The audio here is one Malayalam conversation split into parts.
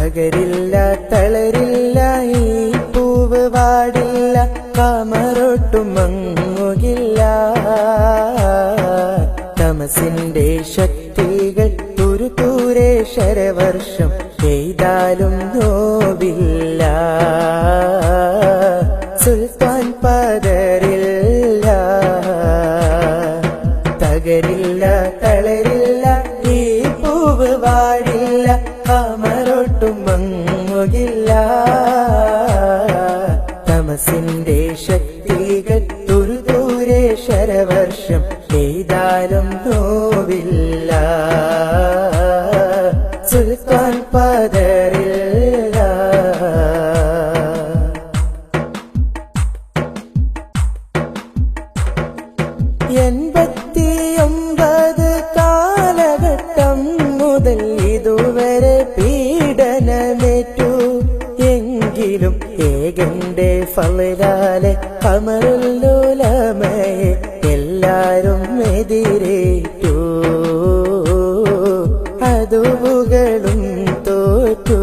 തകരില്ല തളരില്ല ഈ പൂവ് വാടില്ല കാമറൊട്ടും മങ്ങുകില്ല. തമസിന്റെ ശക്തികൾ തുരുതൂരെ ശരവർഷം ചെയ്താലും നോവില്ല. സുൽത്താൻ പതറില്ല. തകരില്ല തളരില്ല തമസിന്റെ ശക്തികൾ തുരുതൂരെ ശരവർഷം ചെയ്താലും നോവില്ല. സുൽത്താൻ പതറില്ല. എൺപത്തിയൊമ്പത് കാലഘട്ടം മുതൽ ഇതുവരെ പീഡനമേറ്റു. എങ്കിലും ഏകന്റെ ഫലാലെ അമരുല്ലോലമയെ എല്ലാരും എതിരേറ്റു. അതുകളും തോറ്റു.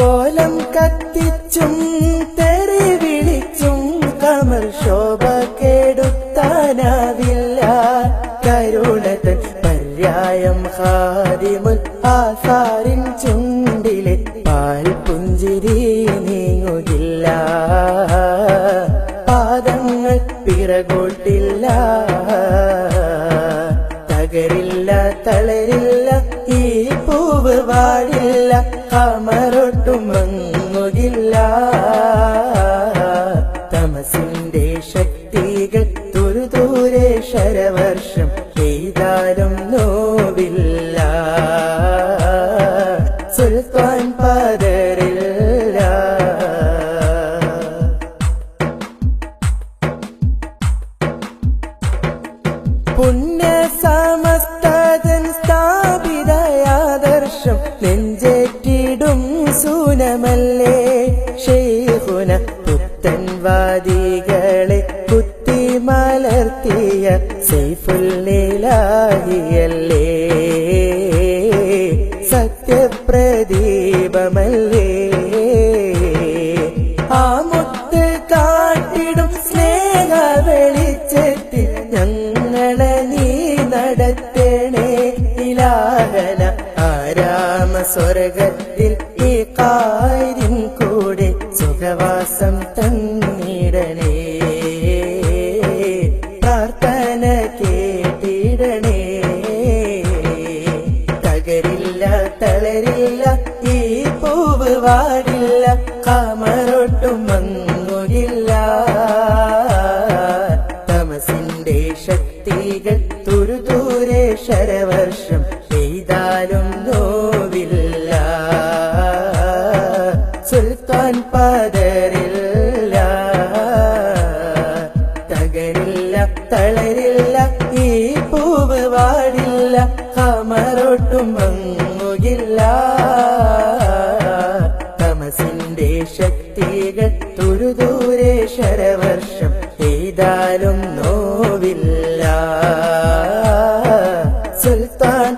കോലം കത്തിച്ചും തെറി വിളിച്ചും കമൽ ശോഭ കെടുത്താനാവില്ല. കരുണത് പര്യായം ഹാദിമുൽ ആസാരിൻ ചുണ്ടിലെ പുഞ്ചിരി നീങ്ങുകില്ല. പാദങ്ങൾ പിറകോട്ടില്ല. തകരില്ല തളരില്ല ഈ പൂവ് വാടില്ല. കമറൊട്ടും മങ്ങുകില്ല. തമസിന്റെ ശക്തികൾ തുരുതൂരെ ശരവർഷം ചെയ്താലും നോവില്ല. സുൽത്താൻ പുണ്യ സമസ്തജൻ സ്ഥാപിതയാദർശം നെഞ്ചേറ്റിടും സൂനമല്ലേ? ഷെയ്ഹുന പുത്തൻവാദികളെ കുത്തി മലർത്തിയ സൈഫുല്ലേലാഹിയല്ലേ ഇലാഹന ആരാമ സ്വർഗത്തിൽ ഈ കാര്യം കൂടെ സുഖവാസം തന്നിടണേ. പ്രാർത്ഥന കേട്ടിടണേ. തകരില്ല തളരില്ല ഈ പൂവ് വാടില്ല കാമറൊട്ടും മങ്ങുകില്ല എന്നാലും നോവില്ല. സുൽത്താൻ പതറില്ല. തകരില്ല തളരില്ല ഈ പൂവ് വാടില്ല. കമറൊട്ടും മങ്ങുകില്ല. തമസിന്റെ ശക്തികൾ തുരുദൂരെ ശരവർഷം ചെയ്താലും നോവില്ല. സുൽത്താൻ